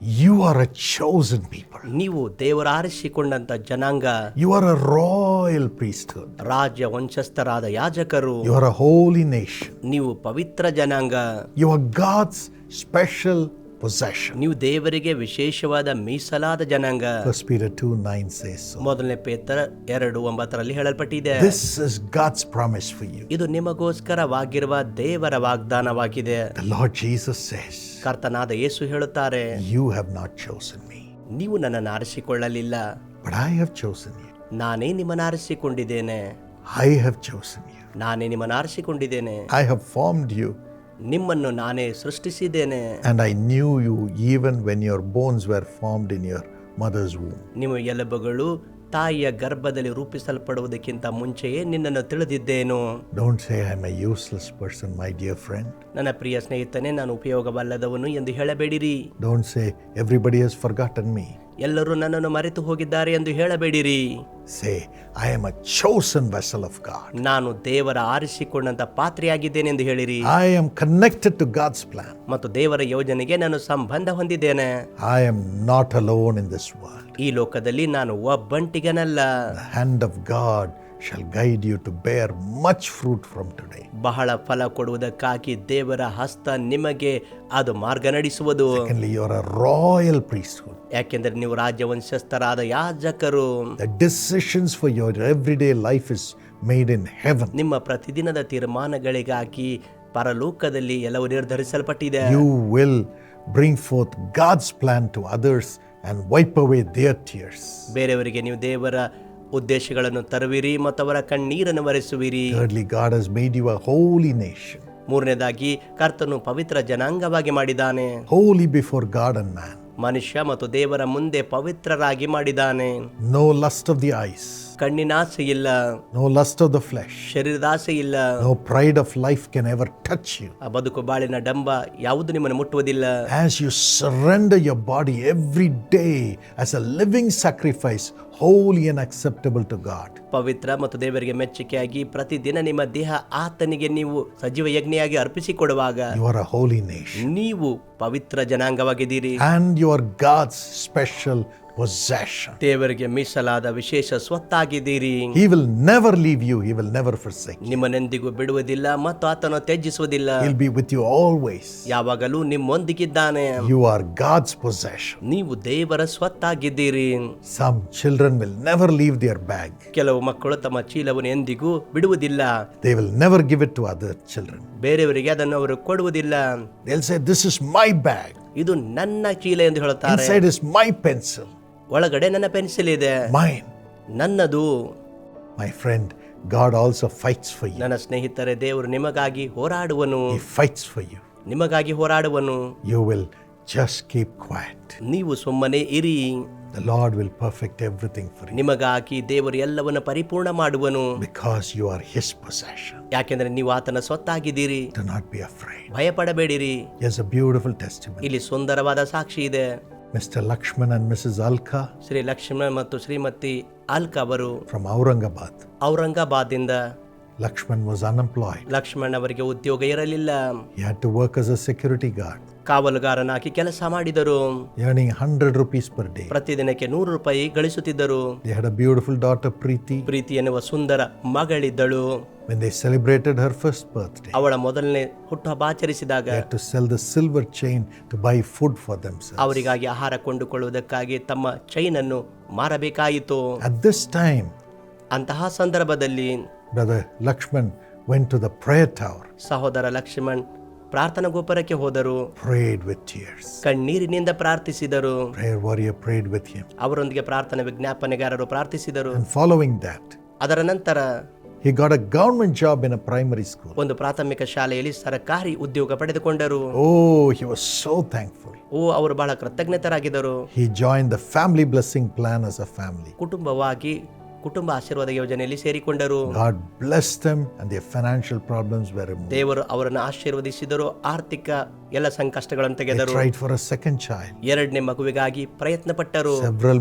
You are a chosen people. ನೀವು ದೇವರ ಆರಿಸಿಕೊಂಡಂತ ಜನಾಂಗ You are a royal priesthood. ರಾಜ್ಯ ವಂಶಸ್ಥರಾದ ಯಾಜಕರು You are a holy nation. ನೀವು ಪವಿತ್ರ ಜನಾಂಗ You are God's special possession. ನೀವು ದೇವರಿಗೆ ವಿಶೇಷವಾದ ಮೀಸಲಾದ ಜನಾಂಗ 1 Peter 2 9 says so. ಮೊದಲನೇ ಪೇತ್ರ ಎರಡು ಒಂಬತ್ತರಲ್ಲಿ ಹೇಳಲ್ಪಟ್ಟಿದೆ This is God's promise for you. ಇದು ನಿಮಗೋಸ್ಕರವಾಗಿರುವ ದೇವರ ವಾಗ್ದಾನವಾಗಿದೆ The Lord Jesus says, ಕರ್ತನಾದ ಯೇಸು ಹೇಳುತ್ತಾರೆ you have not chosen me, ನೀವು ನನ್ನನ್ನು ಆರಿಸಿಕೊಳ್ಳಲಿಲ್ಲ. But I have chosen you ನಾನೇ ನಿಮ್ಮನ್ನು ಆರಿಸಿಕೊಂಡಿದ್ದೇನೆ. ಐ ಹ್ಯಾವ್ chosen ಯು ನಾನೇ ನಿಮ್ಮನ್ನು ಆರಿಸಿಕೊಂಡಿದ್ದೇನೆ. ಐ ಹ್ಯಾವ್ ಫಾರ್ಮ್ಡ್ ಯು ನಿಮ್ಮನ್ನು ನಾನೇ ಸೃಷ್ಟಿಸಿದ್ದೇನೆ. And I knew you even when your bones were formed in your mother's womb ನಿಮ್ಮ ಎಲುಬುಗಳು ತಾಯಿಯ ಗರ್ಭದಲ್ಲಿ ರೂಪಿಸಲ್ಪಡುವುದಕ್ಕಿಂತ ಮುಂಚೆಯೇ ನಿನ್ನನ್ನು ತಿಳಿದಿದ್ದೇನು? ಡೋಂಟ್ ಐ ಮೈ ಫ್ರೆಂಡ್ ನನ್ನ ಪ್ರಿಯ ಸ್ನೇಹಿತನೇ ನಾನು ಉಪಯೋಗವಲ್ಲದವನು ಎಂದು ಹೇಳಬೇಡಿರಿ. Don't say everybody has forgotten me ಎಲ್ಲರೂ ನನ್ನನ್ನು ಮರೆತು ಹೋಗಿದ್ದಾರೆ ಎಂದು ಹೇಳಬೇಡಿರಿ Say, I am a chosen vessel of God. ನಾನು ದೇವರ ಆರಿಸಿಕೊಂಡಂತ ಪಾತ್ರೆಯಾಗಿದ್ದೇನೆ ಎಂದು ಹೇಳಿರಿ I am connected to God's plan. ಮತ್ತು ದೇವರ ಯೋಜನೆಗೆ ನಾನು ಸಂಬಂಧ ಹೊಂದಿದ್ದೇನೆ I am not alone in this world. ಈ ಲೋಕದಲ್ಲಿ ನಾನು ಒಬ್ಬಂಟಿಗನಲ್ಲ The hand of God shall guide you to bear much fruit from today. ಬಹಳ ಫಲ ಕೊಡುವುದಕ್ಕಾಗಿ ದೇವರ ಹಸ್ತ ನಿಮಗೆ ಅದು ಮಾರ್ಗ ನಡೆಸುವುದು Secondly, you are a royal priesthood. ಯಾಕೆಂದ್ರೆ ನೀವು ರಾಜ್ಯವಂಶಸ್ಥರಾದ ಯಾಜಕರು The decisions for your everyday life is made in heaven. ನಿಮ್ಮ ಪ್ರತಿದಿನದ ತೀರ್ಮಾನಗಳಿಗಾಗಿ ಪರಲೋಕದಲ್ಲಿ ಎಲ್ಲವೂ ನಿರ್ಧರಿಸಲ್ಪಟ್ಟಿದೆ You will bring forth God's plan to others and wipe away their tears. ಬೇರೆಯವರಿಗೆ ನೀವು ದೇವರ ಉದ್ದೇಶಗಳನ್ನು ತರುವಿರಿ ಮತ್ತು ಅವರ ಕಣ್ಣೀರನ್ನು ವರೆಸುವಿರಿ ಮೂರನೇದಾಗಿ ಕರ್ತನು ಪವಿತ್ರ ಜನಾಂಗವಾಗಿ ಮಾಡಿದಾನೆ ಹೋಲಿ ಬಿಫೋರ್ ಗಾಡ್ ಮ್ಯಾನ್ ಮನುಷ್ಯ ಮತ್ತು ದೇವರ ಮುಂದೆ ಪವಿತ್ರರಾಗಿ ಮಾಡಿದಾನೆ no lust of the eyes ಕಣ್ಣಿನ ಆಸೆ ಇಲ್ಲ no lust of the flesh ಶರೀರದ ಆಸೆ ಇಲ್ಲ no pride of life can ever touch you ಆ ಬದುಕು ಬಾಳಿನ ಡಂಬ ಯಾವುದು ನಿಮ್ಮನ್ನು ಮುಟ್ಟುವುದಿಲ್ಲ. As you surrender your body every day as a living sacrifice holy and acceptable to God, ಪವಿತ್ರ ಮತ್ತು ದೇವರಿಗೆ ಮೆಚ್ಚುಗೆಯಾಗಿ ಪ್ರತಿದಿನ ನಿಮ್ಮ ದೇಹ ಆತನಿಗೆ ನೀವು ಸಜೀವ ಯಜ್ಞೆಯಾಗಿ ಅರ್ಪಿಸಿಕೊಡುವಾಗ you are a holy nation. ನೀವು ಪವಿತ್ರ ಜನಾಂಗವಾಗಿದ್ದೀರಿ And you are God's special possession. ದೇವರಿಗೆ ಮೀಸಲಾದ ವಿಶೇಷ ಸ್ವತ್ತಾಗಿದ್ದೀರಿ He will never leave you, He will never forsake you. ನಿಮ್ಮನೆಂದಿಗೂ ಬಿಡುವುದಿಲ್ಲ ಮತ್ತು ಆತನು ತ್ಯಜಿಸುವುದಿಲ್ಲ He'll be with you always. ಯಾವಾಗಲೂ ನಿಮ್ಮೊಂದಿಗಿದ್ದಾನೆ You are God's possession. ನೀವು ದೇವರ ಸ್ವತ್ತಾಗಿದ್ದೀರಿ Some children will never leave their bag, ಕೆಲವು ಮಕ್ಕಳು ತಮ್ಮ ಚೀಲವನ್ನು ಎಂದಿಗೂ ಬಿಡುವುದಿಲ್ಲ they will never give it to other children. ಬೇರೆಯವರಿಗೆ ಅದನ್ನು ಅವರು ಕೊಡುವುದಿಲ್ಲ They'll say, This is my bag. ಇದು ನನ್ನ ಚೀಲ ಎಂದು ಹೇಳುತ್ತಾರೆ Inside is my pencil, ಒಳಗಡೆ ನನ್ನ ಪೆನ್ಸಿಲ್ ಇದೆ mine. ನನ್ನದು My friend, God also fights for you. ನನ್ನ ಸ್ನೇಹಿತರೆ ದೇವರು ನಿಮಗಾಗಿ ಹೋರಾಡುವನು He fights for you. ನಿಮಗಾಗಿ ಹೋರಾಡುವನು You will just keep quiet. ನೀವು ಸುಮ್ಮನೆ ಇರಿ The Lord will perfect everything for you ನಿಮಗಾಗಿ ದೇವರು ಎಲ್ಲವನ್ನು ಪರಿಪೂರ್ಣ ಮಾಡುವನು because you are His possession. ಯಾಕೆಂದ್ರೆ ನೀವು ಆತನ ಸ್ವತ್ತಾಗಿದ್ದೀರಿ Do not be afraid. ಭಯಪಡಬೇಡಿರಿ Here's a beautiful testimony. ಇಲ್ಲಿ ಸುಂದರವಾದ ಸಾಕ್ಷಿ ಇದೆ Mr. Lakshman and Mrs. Alka Shri Lakshmana ಮತ್ತು ಶ್ರೀಮತಿ ಅಲ್ಕ ಅವರು from Aurangabad. ಔರಂಗಾಬಾದಿಂದ Lakshman was unemployed. ಲಕ್ಷ್ಮಣ್ ಅವರಿಗೆ ಉದ್ಯೋಗ ಇರಲಿಲ್ಲ He had to work as a security guard, ಕಾವಲುಗಾರನಾಗಿ ಕೆಲಸ ಮಾಡಿದರು earning 100 rupees per day. ಪ್ರತಿದಿನಕ್ಕೆ ನೂರು ರೂಪಾಯಿ ಗಳಿಸುತ್ತಿದ್ದರು They had a beautiful daughter, Preeti. ಪ್ರೀತಿ ಎನ್ನುವ ಸುಂದರ ಮಗಳಿದ್ದಳು When they celebrated her first birthday, ಅವಳ ಮೊದಲನೇ ಹುಟ್ಟುಹಬ್ಬ ಆಚರಿಸಿದಾಗ they had to sell the silver chain to buy food for themselves. ಅವರಿಗಾಗಿ ಆಹಾರ ಕೊಂಡುಕೊಳ್ಳುವುದಕ್ಕಾಗಿ ತಮ್ಮ ಚೈನ್ ಅನ್ನು ಮಾರಬೇಕಾಯಿತು At this time, ಅಂತಹ ಸಂದರ್ಭದಲ್ಲಿ Brother Lakshman went to the prayer tower, ಸಹೋದರ ಲಕ್ಷ್ಮಣ್ ಪ್ರಾರ್ಥನಾ ಗೋಪುರಕ್ಕೆ ಹೋದರು prayed with tears. ಕಣ್ಣೀರಿನಿಂದ ಪ್ರಾರ್ಥಿಸಿದರು Prayer warrior prayed with him. ಅವರೊಂದಿಗೆ ಪ್ರಾರ್ಥನಾ ವಿಜ್ಞಾಪನೆಗಾರರು ಪ್ರಾರ್ಥಿಸಿದರು And following that, ಅದರ ನಂತರ he got a government job in a primary school. ಒಂದು ಪ್ರಾಥಮಿಕ ಶಾಲೆಯಲ್ಲಿ ಸರ್ಕಾರಿ ಉದ್ಯೋಗ ಪಡೆದುಕೊಂಡರು Oh, he was so thankful. ಓ ಅವರು ಬಹಳ ಕೃತಜ್ಞತರಾಗಿದ್ದರು He joined the family blessing plan as a family. ಕುಟುಂಬವಾಗಿ ಕುಟುಂಬ ಆಶೀರ್ವಾದ ಯೋಜನೆಯಲ್ಲಿ ಸೇರಿಕೊಂಡರು. God bless them the financial problems were ದೇವರು ಅವರನ್ನು ಆಶೀರ್ವದಿಸಿದರು ಆರ್ಥಿಕ ಎಲ್ಲ ಸಂಕಷ್ಟಗಳನ್ನು ತೆಗೆದರು. ರೈಟ್ ಫಾರ್ ಸೆಕೆಂಡ್ ಶಾಯ್ ಎರಡನೇ ಮಗುವಿಗಾಗಿ ಪ್ರಯತ್ನ ಪಟ್ಟರು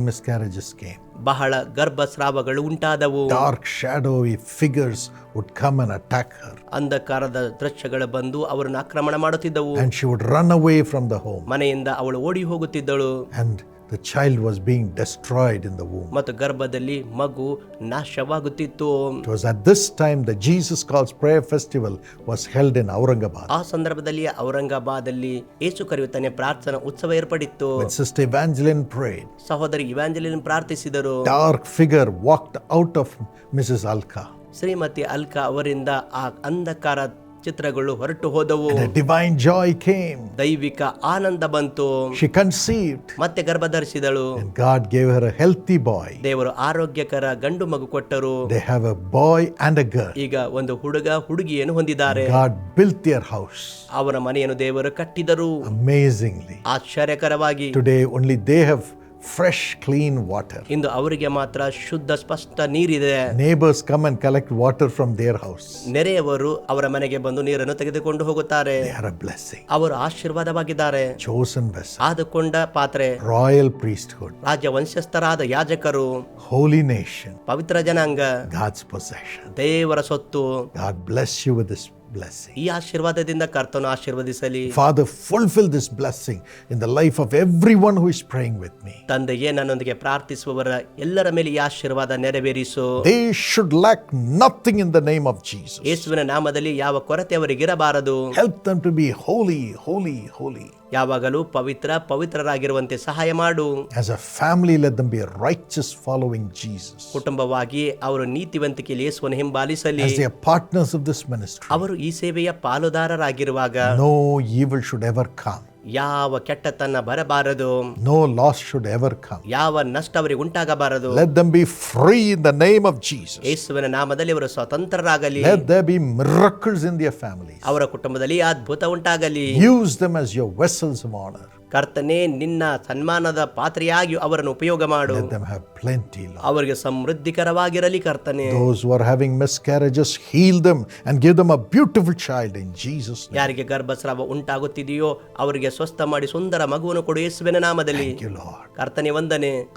ಮಿಸ್ ಕ್ಯಾರೇಜಸ್ಗೆ ಬಹಳ ಗರ್ಭಸ್ರಾವಗಳು ಉಂಟಾದವು. Dark shadowy figures would come and attack attacker ಅಂಧಕಾರದ ದೃಶ್ಯಗಳು ಬಂದು ಅವರನ್ನು ಆಕ್ರಮಣ ಮಾಡುತ್ತಿದ್ದವು. And she would run away from the home ಮನೆಯಿಂದ ಅವಳು ಓಡಿ ಹೋಗುತ್ತಿದ್ದಳು. And the child was being destroyed in the womb. ಮತ್ತು ಗರ್ಭದಲ್ಲಿ ಮಗು ನಾಶವಾಗುತ್ತಿತ್ತು It was at this time the Jesus Calls Prayer Festival was held in Aurangabad. ಆ ಸಂದರ್ಭದಲ್ಲಿ ಔರಂಗಾಬಾದಲ್ಲಿ ಏಸು ಕರೆಯುತ್ತಾನೆ ಪ್ರಾರ್ಥನಾ ಉತ್ಸವ ಏರ್ಪಡಿತ್ತು When Sister Evangeline prayed, ಸಹೋದರಿ ಇವಾಂಜಲಿನ್ ಪ್ರಾರ್ಥಿಸಿದರು dark figure walked out of Mrs. Alka. Shrimati Alka ಅವರಿಂದ ಆ ಅಂಧಕಾರ ಚಿತ್ರಗಳು ಹೊರಟು ಹೋದವು. ಡಿವೈನ್ ಜಾಯ್ ಕೇಮ್ ದೈವಿಕ ಆನಂದ ಬಂತು. ಶಿ ಕನ್ಸೀವ್ಡ್ ಮತ್ತೆ ಗರ್ಭಧರಿಸಿದಳು. God gave her healthy boy ದೇವರು ಆರೋಗ್ಯಕರ ಗಂಡು ಮಗು ಕೊಟ್ಟರು. They have boy and a girl ಈಗ ಒಂದು ಹುಡುಗ ಹುಡುಗಿಯನ್ನು ಹೊಂದಿದ್ದಾರೆ. ಗಾಡ್ ಬಿಲ್ಟ್ ಯರ್ ಹೌಸ್ ಅವರ ಮನೆಯನ್ನು ದೇವರು ಕಟ್ಟಿದರು. Amazingly ಆಶ್ಚರ್ಯಕರವಾಗಿ. Today only they have fresh, clean water. ಇಂದು ಅವರಿಗೆ ಮಾತ್ರ ಶುದ್ಧ ಸ್ಪಷ್ಟ ನೀರಿದೆ Neighbors come and collect water from their house. ನೆರೆಯವರು ಅವರ ಮನೆಗೆ ಬಂದು ನೀರನ್ನು ತೆಗೆದುಕೊಂಡು ಹೋಗುತ್ತಾರೆ They are a blessing. ಅವರು ಆಶೀರ್ವಾದವಾಗಿದ್ದಾರೆ Chosen vessel, ಆದುಕೊಂಡ ಪಾತ್ರೆ royal priesthood, ರಾಜ್ಯ ವಂಶಸ್ಥರಾದ ಯಾಜಕರು holy nation, ಪವಿತ್ರ ಜನಾಂಗ God's possession. ದೇವರ ಸೊತ್ತು God bless you with this blessing. ಈ ಆಶೀರ್ವಾದದಿಂದ ಕರ್ತನು ಆಶೀರ್ವದಿಸಲಿ Father, fulfill this blessing in the life of everyone who is praying with me. ತಂದೆಯೇ ನನ್ನೊಂದಿಗೆ ಪ್ರಾರ್ಥಿಸುವವರ ಎಲ್ಲರ ಮೇಲೆ ಈ ಆಶೀರ್ವಾದ ನೆರವೇರಿಸು They should lack nothing in the name of Jesus. ಯೇಸುವಿನ ನಾಮದಲ್ಲಿ ಯಾವ ಕೊರತೆ ಅವರಿಗಿರಬಾರದು Help them to be holy, holy, holy. ಯಾವಾಗಲೂ ಪವಿತ್ರ ಪವಿತ್ರರಾಗಿರುವಂತೆ ಸಹಾಯ ಮಾಡು As a family, let them be righteous following Jesus. ಕುಟುಂಬವಾಗಿ ಅವರು ನೀತಿವಂತಿಕೆಯಲ್ಲಿ ಯೇಸುವನ್ನು ಹಿಂಬಾಲಿಸಲಿ As they are partners of this ministry, ಅವರು ಈ ಸೇವೆಯ ಪಾಲುದಾರರಾಗಿರುವಾಗ no evil should ever come, ಯಾವ ಕೆಟ್ಟತನ ಬರಬಾರದು no loss should ever come. ಯಾವ ನಷ್ಟ ಅವರಿಗೆ ಉಂಟಾಗಬಾರದು Let them be free in the name of Jesus. ಯೇಸುವಿನ ನಾಮದಲ್ಲಿ ಅವರು ಸ್ವತಂತ್ರರಾಗಲಿ Let there be miracles in their families. ಅವರ ಕುಟುಂಬದಲ್ಲಿ ಅದ್ಭುತ ಉಂಟಾಗಲಿ Use them as your vessels of honor. ಕರ್ತನೇ ನಿನ್ನ ಸನ್ಮಾನದ ಪಾತ್ರೆಯಾಗಿ ಅವರನ್ನು ಉಪಯೋಗ ಮಾಡು. ಅವರಿಗೆ ಸಮೃದ್ಧಿಕರವಾಗಿರಲಿ ಕರ್ತನೆ. ಯಾರಿಗೆ ಗರ್ಭಸ್ರಾವ ಉಂಟಾಗುತ್ತಿದೆಯೋ ಅವರಿಗೆ ಸ್ವಸ್ಥ ಮಾಡಿ ಸುಂದರ ಮಗುವನ್ನು ಕೊಡು ಯೇಸುವಿನ ನಾಮದಲ್ಲಿ. ಕರ್ತನೆ ವಂದನೆ.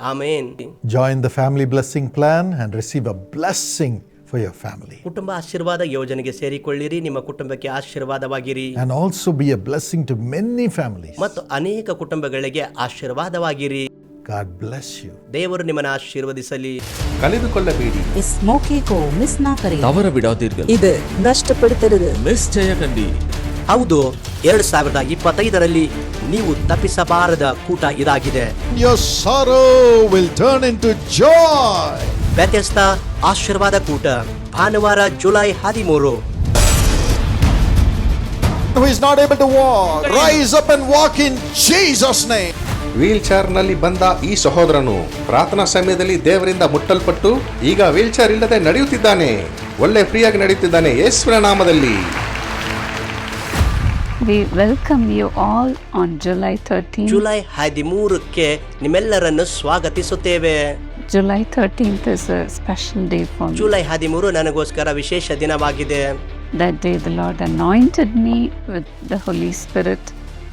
Amen. Join the family blessing plan and receive a blessing for your family. ಕುಟುಂಬ ಆಶೀರ್ವಾದ ಯೋಜನೆಗೆ ಸೇರಿಕೊಳ್ಳಿರಿ ನಿಮ್ಮ ಕುಟುಂಬಕ್ಕೆ ಆಶೀರ್ವಾದವಾಗಿರಿ And also be a blessing to many families. ಮತ್ತು ಅನೇಕ ಕುಟುಂಬಗಳಿಗೆ ಆಶೀರ್ವಾದವಾಗಿರಿ God bless you. ದೇವರು ನಿಮ್ಮನ್ನ ಆಶೀರ್ವದಿಸಲಿ கலந்துகொள்ளபேடி इस मौके को मिस ना करें தவற விடாதீர்கள் இது நஷ்டப்படுத்துறது நிச்சய கண்டி ಹೌದು ಎರಡ್ ಸಾವಿರದ ಇಪ್ಪತ್ತೈದರಲ್ಲಿ ನೀವು ತಪ್ಪಿಸಬಾರದ ಕೂಟ ಇದಾಗಿದೆ Your sorrow will turn into joy. ವ್ಯತ್ಯಸ್ತ ಆಶೀರ್ವಾದ ಕೂಟ ಭಾನುವಾರ ಜುಲೈ ಹದಿಮೂರು Who is not able to walk, rise up and walk in Jesus' name. ವೀಲ್ ಚೇರ್ನಲ್ಲಿ ಬಂದ ಈ ಸಹೋದರನು ಪ್ರಾರ್ಥನಾ ಸಮಯದಲ್ಲಿ ದೇವರಿಂದ ಮುಟ್ಟಲ್ಪಟ್ಟು ಈಗ ವೀಲ್ ಚೇರ್ ಇಲ್ಲದೆ ನಡೆಯುತ್ತಿದ್ದಾನೆ ಒಳ್ಳೆ ಫ್ರೀಯಾಗಿ ನಡೆಯುತ್ತಿದ್ದಾನೆ ಯೇಸುವಿನ ನಾಮದಲ್ಲಿ We welcome you all on July 13. July ಹದಿಮೂರಕ್ಕೆ ನಿಮ್ಮೆಲ್ಲರನ್ನು ಸ್ವಾಗತಿಸುತ್ತೇವೆ July 13th is a special day for me. July ಹದಿಮೂರು ನನಗೋಸ್ಕರ ವಿಶೇಷ ದಿನವಾಗಿದೆ That day, the Lord anointed me with the Holy Spirit.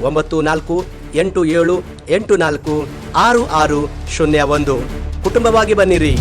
ಒಂಬತ್ತು ನಾಲ್ಕು ಎಂಟು ಏಳು ಎಂಟು ನಾಲ್ಕು ಆರು ಆರು ಶೂನ್ಯ ಒಂದು. ಕುಟುಂಬವಾಗಿ ಬನ್ನಿರಿ.